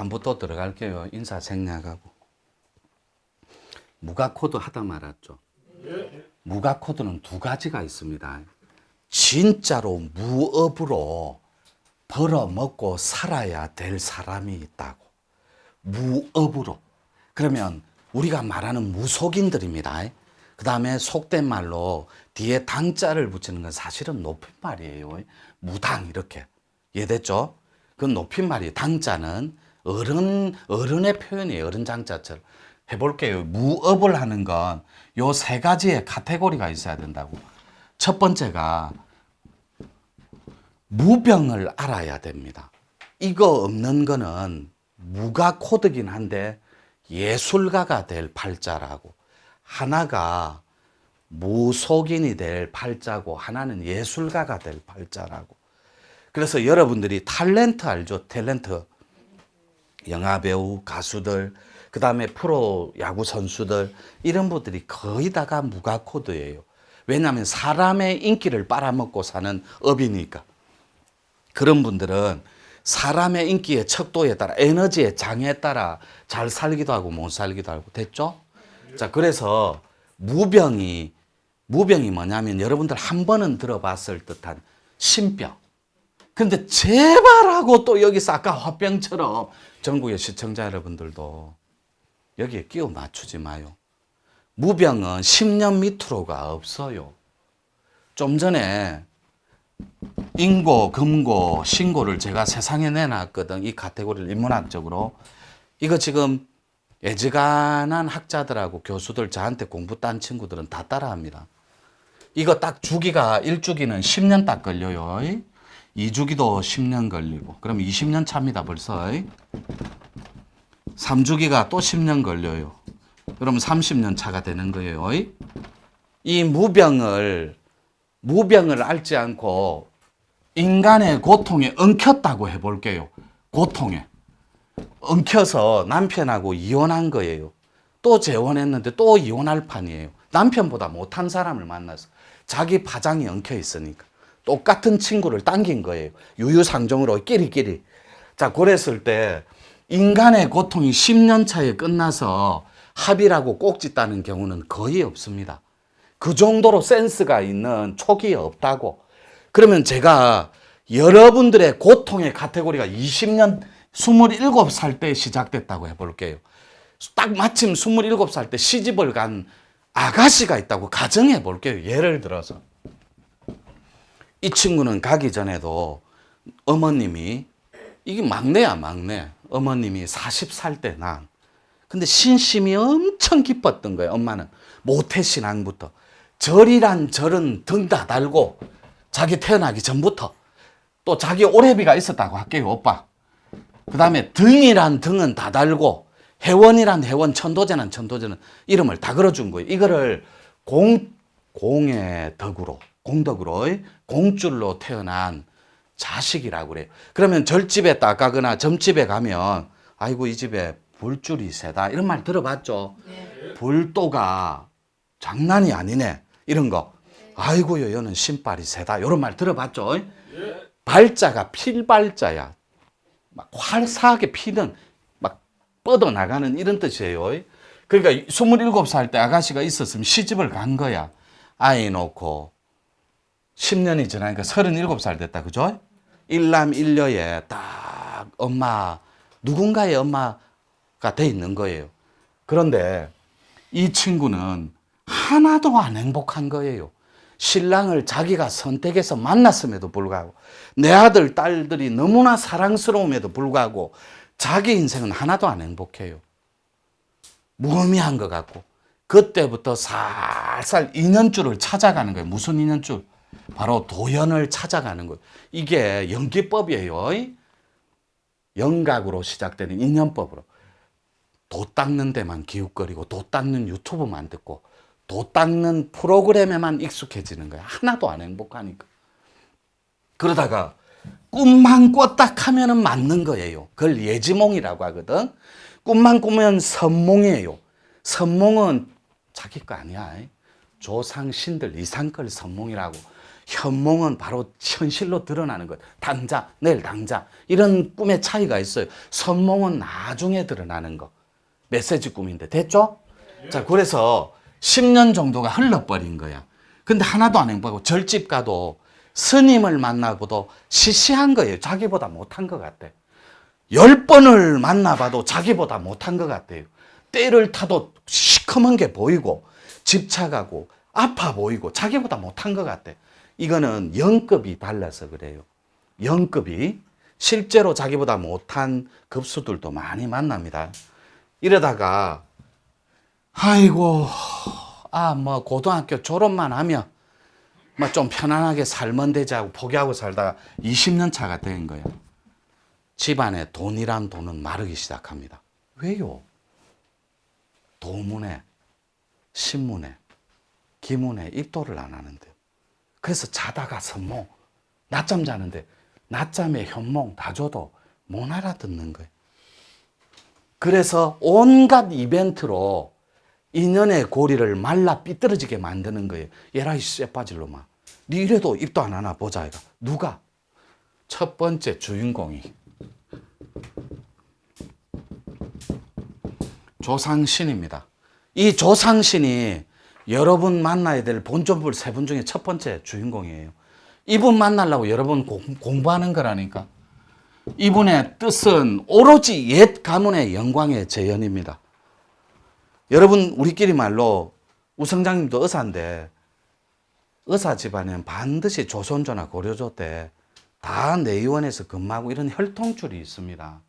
3부 또 들어갈게요. 인사 생략하고. 무가 코드 하다 말았죠. 무가 코드는 두 가지가 있습니다. 진짜로 무업으로 벌어먹고 살아야 될 사람이 있다고. 무업으로. 그러면 우리가 말하는 무속인들입니다. 그 다음에 속된 말로 뒤에 당자를 붙이는 건 사실은 높임말이에요. 무당 이렇게. 이해됐죠? 그건 높임말이에요. 당자는 어른, 어른의 표현이에요. 어른 장자처럼. 해볼게요. 무업을 하는 건 요 세 가지의 카테고리가 있어야 된다고. 첫 번째가 무병을 알아야 됩니다. 이거 없는 거는 무가 코드긴 한데 예술가가 될 팔자라고. 하나가 무속인이 될 팔자고 하나는 예술가가 될 팔자라고. 그래서 여러분들이 탤런트 알죠? 탤런트. 영화 배우, 가수들, 그 다음에 프로 야구 선수들, 이런 분들이 거의 다가 무가 코드예요. 왜냐하면 사람의 인기를 빨아먹고 사는 업이니까. 그런 분들은 사람의 인기의 척도에 따라 에너지의 장에 따라 잘 살기도 하고 못 살기도 하고 됐죠? 자 그래서 무병이 무병이 뭐냐면 여러분들 한 번은 들어봤을 듯한 신병. 근데 제발 하고 또 여기서 아까 화병처럼 전국의 시청자 여러분들도 여기에 끼워 맞추지 마요. 무병은 10년 밑으로가 없어요. 좀 전에 인고, 금고, 신고를 제가 세상에 내놨거든. 이 카테고리를 인문학적으로. 이거 지금 애지간한 학자들하고 교수들 저한테 공부 딴 친구들은 다 따라합니다. 이거 딱 주기가 1주기는 10년 딱 걸려요. 2주기도 10년 걸리고. 그럼 20년 차입니다, 벌써. 3주기가 또 10년 걸려요. 그럼 30년 차가 되는 거예요. 이 무병을 무병을 앓지 않고 인간의 고통에 엉켰다고 해볼게요. 고통에. 엉켜서 남편하고 이혼한 거예요. 또 재혼했는데 또 이혼할 판이에요. 남편보다 못한 사람을 만나서 자기 파장이 엉켜 있으니까 똑같은 친구를 당긴 거예요. 유유상종으로 끼리끼리. 자, 그랬을 때 인간의 고통이 10년 차에 끝나서 합의라고 꼭지 따는 경우는 거의 없습니다. 그 정도로 센스가 있는 촉이 없다고. 그러면 제가 여러분들의 고통의 카테고리가 20년, 27살 때 시작됐다고 해볼게요. 딱 마침 27살 때 시집을 간 아가씨가 있다고 가정해 볼게요. 예를 들어서. 이 친구는 가기 전에도 어머님이, 이게 막내야, 막내. 어머님이 40살 때 난. 근데 신심이 엄청 기뻤던 거예요, 엄마는. 모태신앙부터. 절이란 절은 등 다 달고 자기 태어나기 전부터 또 자기 오래비가 있었다고 할게요, 오빠. 그 다음에 등이란 등은 다 달고 회원이란 회원, 천도제는 천도제는 이름을 다 걸어준 거예요. 이거를 공, 공의 덕으로, 공덕으로, 공줄로 태어난 자식이라고 그래요. 그러면 절집에 딱 가거나 점집에 가면 아이고 이 집에 불줄이 세다 이런 말 들어봤죠? 불도가 장난이 아니네 이런 거. 아이고요 여는 신발이 세다 이런 말 들어봤죠? 발자가 필발자야. 막 활사하게 피는 막 뻗어 나가는 이런 뜻이에요. 그러니까 27살 때 아가씨가 있었으면 시집을 간 거야. 아이 놓고 10년이 지나니까 37살 됐다. 그죠? 일남 일녀에 딱 엄마 누군가의 엄마가 돼 있는 거예요. 그런데 이 친구는 하나도 안 행복한 거예요. 신랑을 자기가 선택해서 만났음에도 불구하고 내 아들 딸들이 너무나 사랑스러움에도 불구하고 자기 인생은 하나도 안 행복해요. 무의미한 것 같고 그때부터 살살 인연줄을 찾아가는 거예요. 무슨 인연줄? 바로 도연을 찾아가는 거예요. 이게 연기법이에요. 영각으로 시작되는 인연법으로. 도 닦는 데만 기웃거리고 도 닦는 유튜브만 듣고 도 닦는 프로그램에만 익숙해지는 거야. 하나도 안 행복하니까. 그러다가 꿈만 꿨다 하면은 맞는 거예요. 그걸 예지몽이라고 하거든. 꿈만 꾸면 선몽이에요. 선몽은 자기 거 아니야. 조상 신들 이상 걸 선몽이라고. 현몽은 바로 현실로 드러나는 것. 당장, 내일 당장. 이런 꿈의 차이가 있어요. 선몽은 나중에 드러나는 거. 메시지 꿈인데. 됐죠? 자, 그래서 10년 정도가 흘러버린 거야. 근데 하나도 안 행복하고 절집 가도 스님을 만나고도 시시한 거예요. 자기보다 못한 것 같아. 열 번을 만나봐도 자기보다 못한 것 같아요. 때를 타도 시커먼 게 보이고 집착하고 아파 보이고 자기보다 못한 것 같아. 이거는 영급이 달라서 그래요. 영급이 실제로 자기보다 못한 급수들도 많이 만납니다. 이러다가 아이고 아 뭐 고등학교 졸업만 하면 뭐 좀 편안하게 살면 되지 하고 포기하고 살다가 20년 차가 된 거예요. 집안에 돈이란 돈은 마르기 시작합니다. 왜요? 도문에, 신문에, 기문에 입도를 안 하는데. 그래서 자다가 선몽, 낮잠 자는데 낮잠에 현몽 다 줘도 못 알아듣는 거예요. 그래서 온갖 이벤트로 인연의 고리를 말라 삐뚤어지게 만드는 거예요. 얘라 이 쇠빠질 놈아. 니 이래도 입도 안 하나 보자. 이가. 누가? 첫 번째 주인공이 조상신입니다. 이 조상신이 여러분 만나야 될 본전불 세 분 중에 첫 번째 주인공이에요. 이분 만나려고 여러분 공, 공부하는 거라니까. 이분의 뜻은 오로지 옛 가문의 영광의 재현입니다. 여러분 우리끼리 말로 우성장님도 의사인데 의사 집안에는 반드시 조선조나 고려조 때 다 내의원에서 근무하고 이런 혈통줄이 있습니다.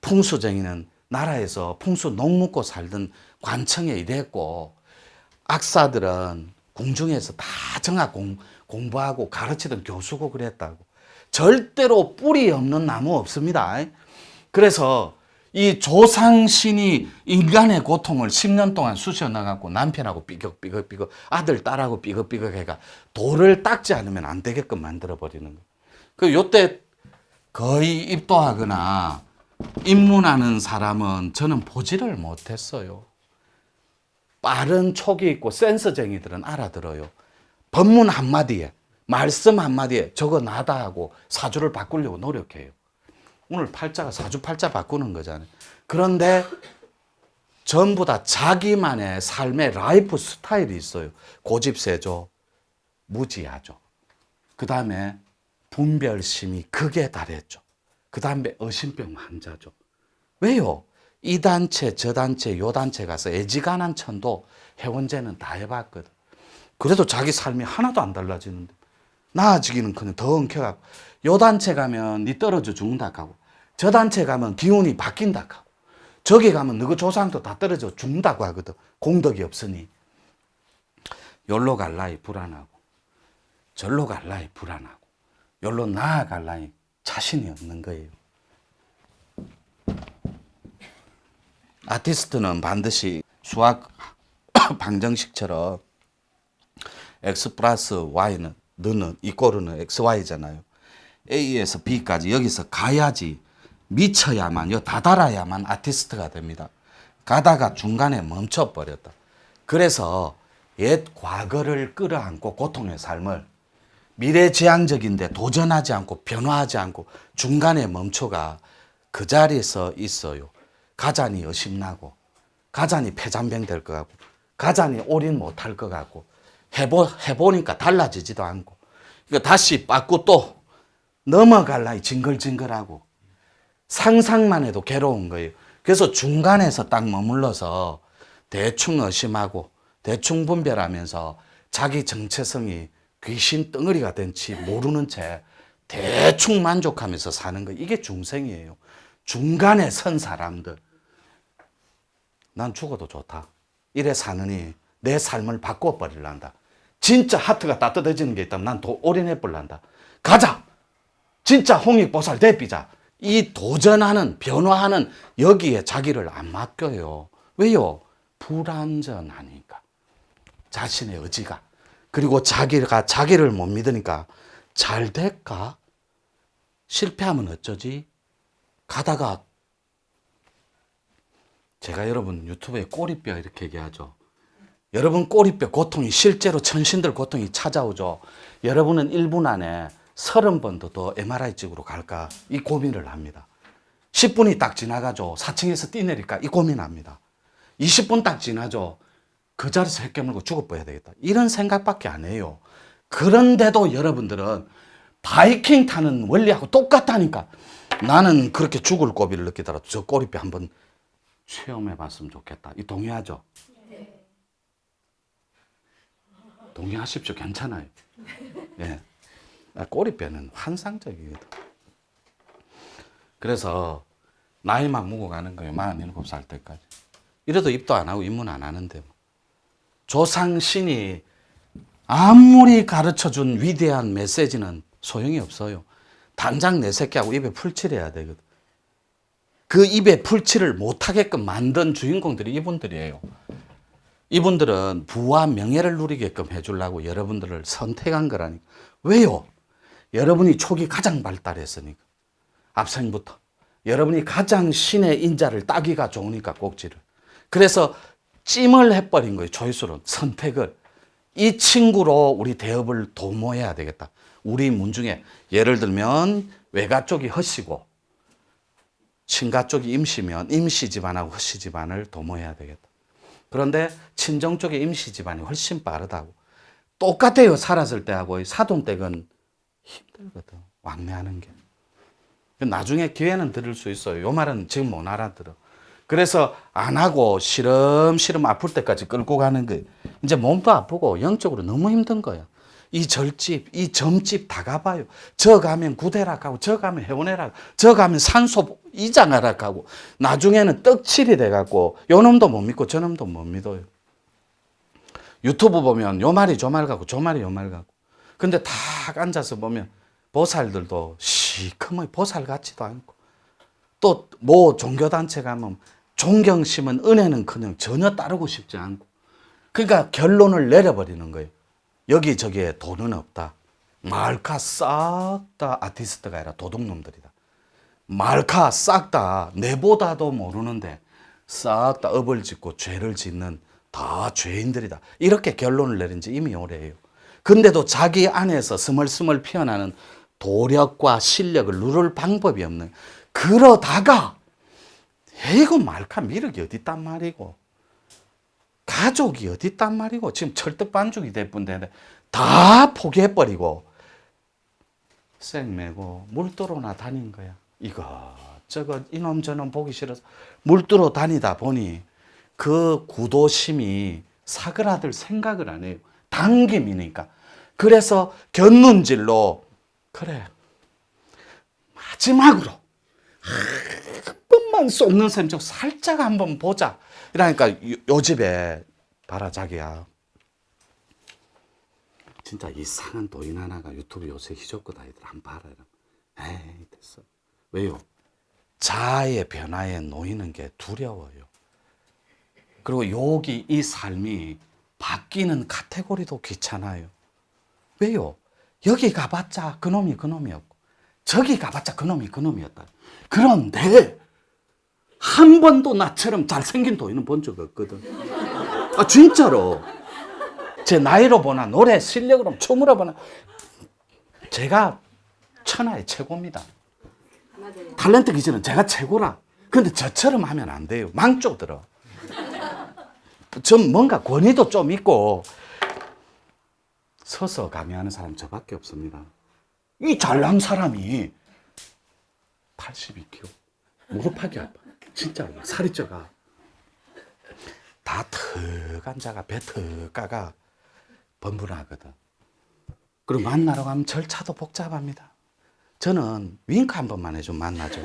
풍수쟁이는 나라에서 풍수 농 묻고 살던 관청에 일했고 악사들은 궁중에서 다 정학 공, 공부하고 가르치던 교수고 그랬다고. 절대로 뿌리 없는 나무 없습니다. 그래서 이 조상신이 인간의 고통을 10년 동안 쑤셔 나가고 남편하고 삐걱삐걱삐걱 아들 딸하고 삐걱삐걱 해가 돌을 닦지 않으면 안 되게끔 만들어 버리는 거. 그 요때 거의 입도하거나 입문하는 사람은 저는 보지를 못했어요. 빠른 촉이 있고 센서쟁이들은 알아들어요. 법문 한마디에, 말씀 한마디에 저거 나다 하고 사주를 바꾸려고 노력해요. 오늘 팔자가 사주 팔자 바꾸는 거잖아요. 그런데 전부 다 자기만의 삶의 라이프 스타일이 있어요. 고집세죠. 무지하죠. 그 다음에 분별심이 극에 달했죠. 그 다음에 의심병 환자죠. 왜요? 이 단체, 저 단체, 요 단체 가서 애지간한 천도 회원제는 다 해봤거든. 그래도 자기 삶이 하나도 안 달라지는데 나아지기는 그냥 더 엉켜가고 요 단체 가면 니 떨어져 죽는다 하고 저 단체 가면 기운이 바뀐다 하고 저기 가면 너그 조상도 다 떨어져 죽는다고 하거든. 공덕이 없으니 열로 갈라이 불안하고 절로 갈라이 불안하고 열로 나아갈라니 자신이 없는 거예요. 아티스트는 반드시 수학 방정식처럼 x 플러스 y는 너는 이꼬르는 xy잖아요. A에서 B까지 여기서 가야지 미쳐야만 요 다다라야만 아티스트가 됩니다. 가다가 중간에 멈춰 버렸다. 그래서 옛 과거를 끌어안고 고통의 삶을 미래지향적인데 도전하지 않고 변화하지 않고 중간에 멈춰가 그 자리에서 있어요. 가잔이 의심나고 가잔이 폐잔병 될 것 같고 가잔이 올인 못할 것 같고 해보, 해보니까 달라지지도 않고 이거 다시 빠꾸 또 넘어갈라니 징글징글하고 상상만 해도 괴로운 거예요. 그래서 중간에서 딱 머물러서 대충 의심하고 대충 분별하면서 자기 정체성이 귀신 덩어리가 된치 모르는 채 대충 만족하면서 사는 거 이게 중생이에요. 중간에 선 사람들 난 죽어도 좋다. 이래 사느니 내 삶을 바꿔 버릴란다. 진짜 하트가 따뜻해지는 게 있다면 난 도, 올인해 볼란다. 가자. 진짜 홍익보살 대비자. 이 도전하는 변화하는 여기에 자기를 안 맡겨요. 왜요? 불안전하니까. 자신의 의지가. 그리고 자기가 자기를 못 믿으니까 잘 될까? 실패하면 어쩌지? 가다가 제가 여러분 유튜브에 꼬리뼈 이렇게 얘기하죠. 여러분 꼬리뼈 고통이 실제로 천신들 고통이 찾아오죠. 여러분은 1분 안에 30번도 더 MRI 찍으러 갈까 이 고민을 합니다. 10분이 딱 지나가죠. 4층에서 뛰내릴까 이 고민합니다. 20분 딱 지나죠. 그 자리에서 핵 깨물고 죽어버려야 되겠다. 이런 생각밖에 안 해요. 그런데도 여러분들은 바이킹 타는 원리하고 똑같다니까. 나는 그렇게 죽을 고비를 느끼더라도 저 꼬리뼈 한번 체험해 봤으면 좋겠다. 이 동의하죠? 동의하십시오. 괜찮아요. 예. 나 꼬리뼈는 환상적이거든. 그래서 나이만 먹고 가는 거예요. 47살 때까지. 이래도 입도 안 하고 입문 안 하는데. 뭐. 조상신이 아무리 가르쳐 준 위대한 메시지는 소용이 없어요. 당장 내 새끼하고 입에 풀칠해야 되거든. 그 입에 풀칠을 못하게끔 만든 주인공들이 이분들이에요. 이분들은 부와 명예를 누리게끔 해주려고 여러분들을 선택한 거라니까. 왜요? 여러분이 촉이 가장 발달했으니까. 앞생부터. 여러분이 가장 신의 인자를 따기가 좋으니까 꼭지를. 그래서 찜을 해버린 거예요. 조회수로 선택을. 이 친구로 우리 대업을 도모해야 되겠다. 우리 문 중에 예를 들면 외가 쪽이 허시고 친가 쪽이 임시면 임시 집안하고 허시 집안을 도모해야 되겠다. 그런데 친정 쪽의 임시 집안이 훨씬 빠르다고. 똑같아요. 살았을 때하고 사돈댁은 힘들거든. 왕래하는 게. 나중에 기회는 들을 수 있어요. 요 말은 지금 못 알아들어. 그래서 안 하고 시름시름 아플 때까지 끌고 가는 거예요. 이제 몸도 아프고 영적으로 너무 힘든 거야. 이 절집, 이 점집 다 가봐요. 저 가면 구대락 하고, 저 가면 해운해락, 저 가면 산소 이장하락 하고, 나중에는 떡칠이 돼갖고, 요 놈도 못 믿고 저 놈도 못 믿어요. 유튜브 보면 요 말이 저말 같고, 저 말이 요말 같고. 근데 탁 앉아서 보면 보살들도 시커멓 보살 같지도 않고, 또 뭐 종교단체 가면 존경심은 은혜는 그냥 전혀 따르고 싶지 않고, 그러니까 결론을 내려버리는 거예요. 여기저기에 돈은 없다. 말카 싹 다 아티스트가 아니라 도둑놈들이다. 말카 싹 다 내보다도 모르는데 싹 다 업을 짓고 죄를 짓는 다 죄인들이다. 이렇게 결론을 내린 지 이미 오래예요. 근데도 자기 안에서 스멀스멀 피어나는 도력과 실력을 누를 방법이 없는 그러다가 이거 말카 미륵이 어디 있단 말이고 가족이 어디 있단 말이고 지금 철떡반죽이 될 뿐인데 다 포기해버리고 생매고 물도로나 다닌 거야. 이거 저거 이놈 저놈 보기 싫어서 물도로 다니다 보니 그 구도심이 사그라들 생각을 안 해요. 당김이니까. 그래서 견눈질로 그래 마지막으로 한 번만 쏟는 셈 좀 살짝 한번 보자. 이러니까 요, 요 집에 봐라 자기야. 진짜 이상한 도인 하나가 유튜브 요새 희적거다 얘들 한 봐라. 이러면. 에이 됐어. 왜요? 자아의 변화에 놓이는 게 두려워요. 그리고 여기 이 삶이 바뀌는 카테고리도 귀찮아요. 왜요? 여기 가봤자 그놈이 그놈이었고 저기 가봤자 그놈이 그놈이었다. 그런데 한 번도 나처럼 잘생긴 도인은 본 적 없거든. 아 진짜로. 제 나이로 보나 노래 실력으로 춤으로 보나 제가 천하의 최고입니다. 탤런트 기준은 제가 최고라. 근데 저처럼 하면 안 돼요. 망조 들어. 전 뭔가 권위도 좀 있고 서서 강요하는 사람 저밖에 없습니다. 이 잘난 사람이 82kg 무릎하기 아파. 진짜로 살이 쪄가. 다턱 앉아가 배턱 가가 번분하거든. 그리고 만나러 가면 절차도 복잡합니다. 저는 윙크 한 번만 해좀 만나죠.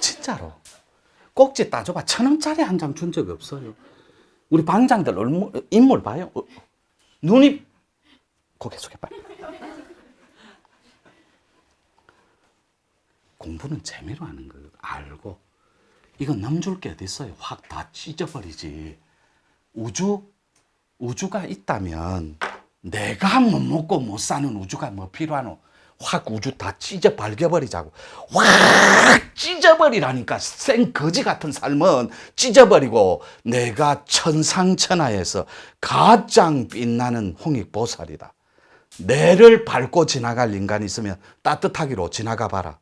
진짜로. 꼭지 따줘봐. 천 원짜리 한 장 준적 없어요. 우리 방장들 얼무, 인물 봐요. 어, 눈이 고개 숙여 봐. 공부는 재미로 하는 거예요. 알고. 이건 넘줄 게 있어요. 확 다 찢어버리지. 우주 우주가 있다면 내가 못 먹고 못 사는 우주가 뭐 필요하노? 확 우주 다 찢어 발겨버리자고. 확 찢어버리라니까. 생 거지 같은 삶은 찢어버리고 내가 천상천하에서 가장 빛나는 홍익보살이다. 내를 밟고 지나갈 인간이 있으면 따뜻하기로 지나가 봐라.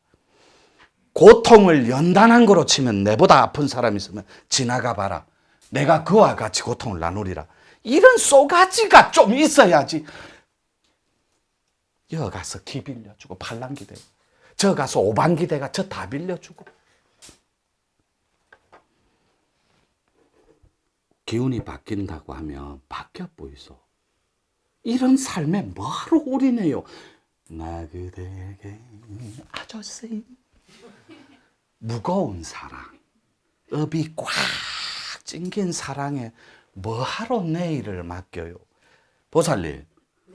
고통을 연단한 거로 치면 내보다 아픈 사람이 있으면 지나가 봐라. 내가 그와 같이 고통을 나누리라. 이런 쏘가지가 좀 있어야지. 여 가서 기 빌려주고 팔랑기 대고 저 가서 오반기 대가 저 다 빌려주고 기운이 바뀐다고 하면 바뀌어 보이소. 이런 삶에 뭐하러 올인해요? 나 그대에게 아저씨 무거운 사랑, 업이 꽉 찡긴 사랑에 뭐하러 내일을 맡겨요? 보살님,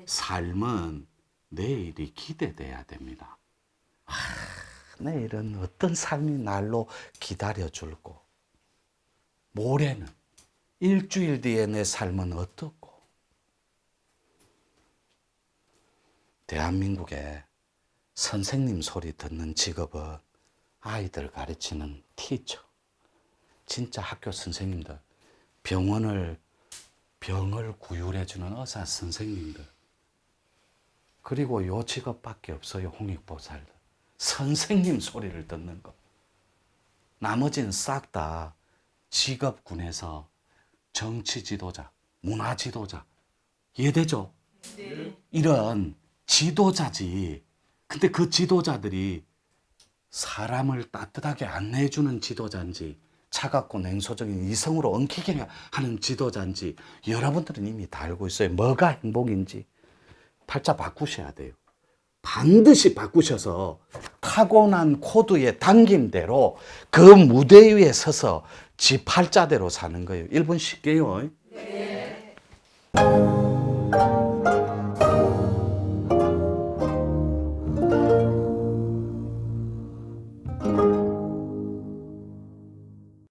삶은 내일이 기대돼야 됩니다. 아, 내일은 어떤 삶이 날로 기다려줄고, 모레는 일주일 뒤에 내 삶은 어떻고, 대한민국에 선생님 소리 듣는 직업은 아이들 가르치는 티처. 진짜 학교 선생님들, 병원을, 병을 구휼해주는 의사 선생님들. 그리고 요 직업밖에 없어요, 홍익보살들. 선생님 소리를 듣는 거. 나머지는 싹 다 직업군에서 정치 지도자, 문화 지도자. 이해되죠? 이런 지도자지. 근데 그 지도자들이 사람을 따뜻하게 안내해주는 지도자인지 차갑고 냉소적인 이성으로 엉키게 하는 지도자인지 여러분들은 이미 다 알고 있어요. 뭐가 행복인지 팔자 바꾸셔야 돼요. 반드시 바꾸셔서 타고난 코드의 당김대로 그 무대 위에 서서 지 팔자대로 사는 거예요. 1분 쉽게요. 네.